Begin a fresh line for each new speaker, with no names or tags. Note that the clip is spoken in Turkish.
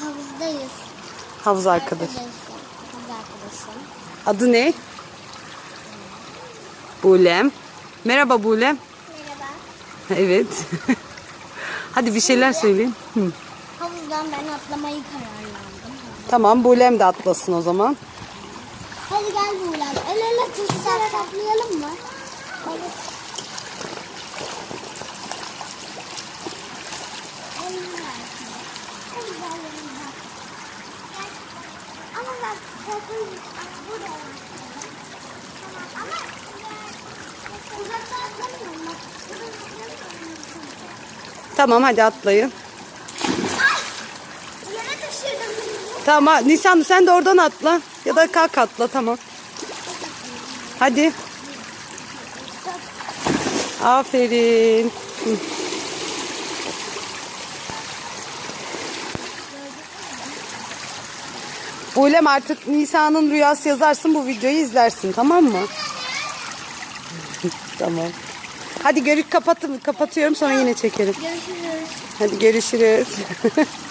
Havuzdayız.
Havuz arkadaş.
Havuz arkadaşım.
Adı ne? Bulem. Merhaba Bulem.
Merhaba.
Evet. Hadi bir şeyler söyleyin. Hı.
Havuzdan ben atlamayı kararlandım.
Tamam Bulem de atlasın o zaman.
Hadi gel Buğra. El ele tutuşarak atlayalım mı? Hadi. Ama bak korkunç burada Tamam
hadi atlayın.
Yere düşürdüm.
Tamam Nisan sen de oradan atla. Ya da kalk atla tamam. Hadi. Aferin. Hı. Bulem artık Nisa'nın rüyası yazarsın bu videoyu izlersin tamam mı? tamam. Hadi görük kapatım kapatıyorum sonra yine çekerim.
Görüşürüz.
Hadi görüşürüz.